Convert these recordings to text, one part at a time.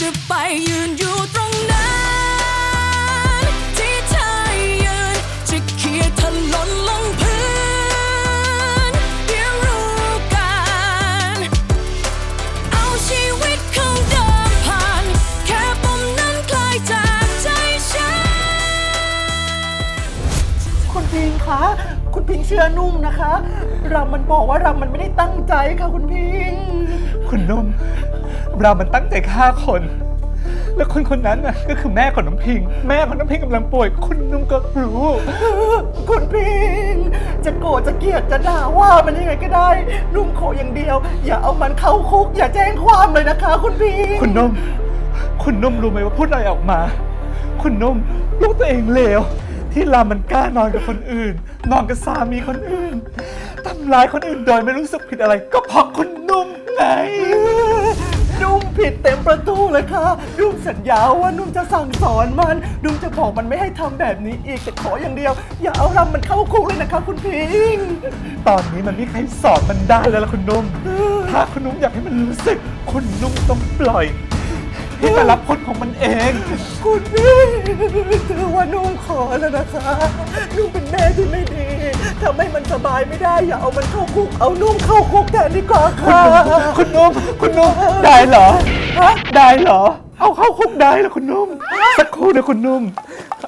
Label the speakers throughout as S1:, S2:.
S1: จะไปยืนอยู่ตรงนั้น ที่เธอยืน จะเขี่ยถลนลงพื้นเดี๋ยวรู้กัน เอาชีวิตเข้าเดิมผ่าน แค่ปมนั้นคลายจากใจฉัน
S2: คุณพิงคะ คุณพิงเชื่อนุ่มนะคะเรามันบอกว่าเรามันไม่ได้ตั้งใจค่ะคุณพิง
S3: คุณนุ่ม เรามันตั้งใจฆ่าคน แล้วคนคนนั้นน่ะก็คือแม่ของน้ำพิง แม่ของน้ำพิงกำลังป่วย คุณนุ่มก็รู้
S2: คุณพิง จะโกรธจะเกลียดจะด่าว่ามันยังไงก็ได้นุ่มขออย่างเดียว อย่าเอามันเข้าคุก อย่าแจ้งความเลยนะคะ คุณพิง
S3: คุณนุ่ม คุณนุ่มรู้ไหมว่าพูดอะไรออกมา คุณนุ่มลูกตัวเองเลวที่ลามันกล้านอนกับคนอื่น นอนกับสามีคนอื่นทำร้ายคนอื่นโดยไม่รู้สึกผิดอะไร ก็เพราะคุณนุ่มไง
S2: นุ่มผิด เต็มประตูเลยค่ะนุ่มสัญญาว่านุ่มจะสั่งสอนมันนุ่มจะบอกมันไม่ให้ทำแบบนี้อีกแต่ขออย่างเดียว อย่าเอารำมันเข้าคุกเลยนะคะคุณพิง
S3: ตอนนี้มันไม่มีใครสอนมันได้แล้วล่ะคุณนุ่ม ถ้าคุณนุ่มอยากให้มันรู้สึก คุณนุ่มต้องปล่อยให้มันรับผลของมันเอง
S2: คุณพี่ถือว่านุ่มขอแล้วนะคะนุ่มเป็นแม่ที่ไม่ดีทำให้มันสบายไม่ได้อย่าเอามันเข้าคุกเอานุ่มเข้าคุกแทนดีกว่าค่ะ
S3: คุณนุ่ม คุณนุ่ม ได้เหรอ
S2: ฮะ
S3: ได้เหรอ เอาเข้าคุกได้เหรอคุณนุ่ม สักครู่นะคุณนุ่ม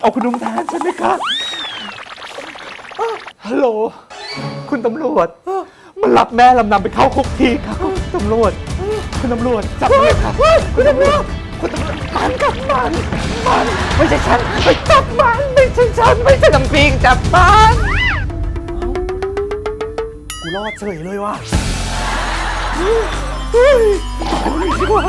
S3: เอาคุณนุ่มทานใช่ไหมครับฮัลโหล คุณตำรวจมันรับแม่ลำนำไปเข้าคุกทีครับตำรวจ คุณตำรวจจับมันเลยครับคุณตำรวจคุณตำรวจมันกับมันมันไม่ใช่ฉันไปจับมันไม่ใช่ฉันไม่ใช่ลำพิงจับมัน
S2: กูรอดเฉยเลยว่ะเฮ้ยเอาหนีดีกว่า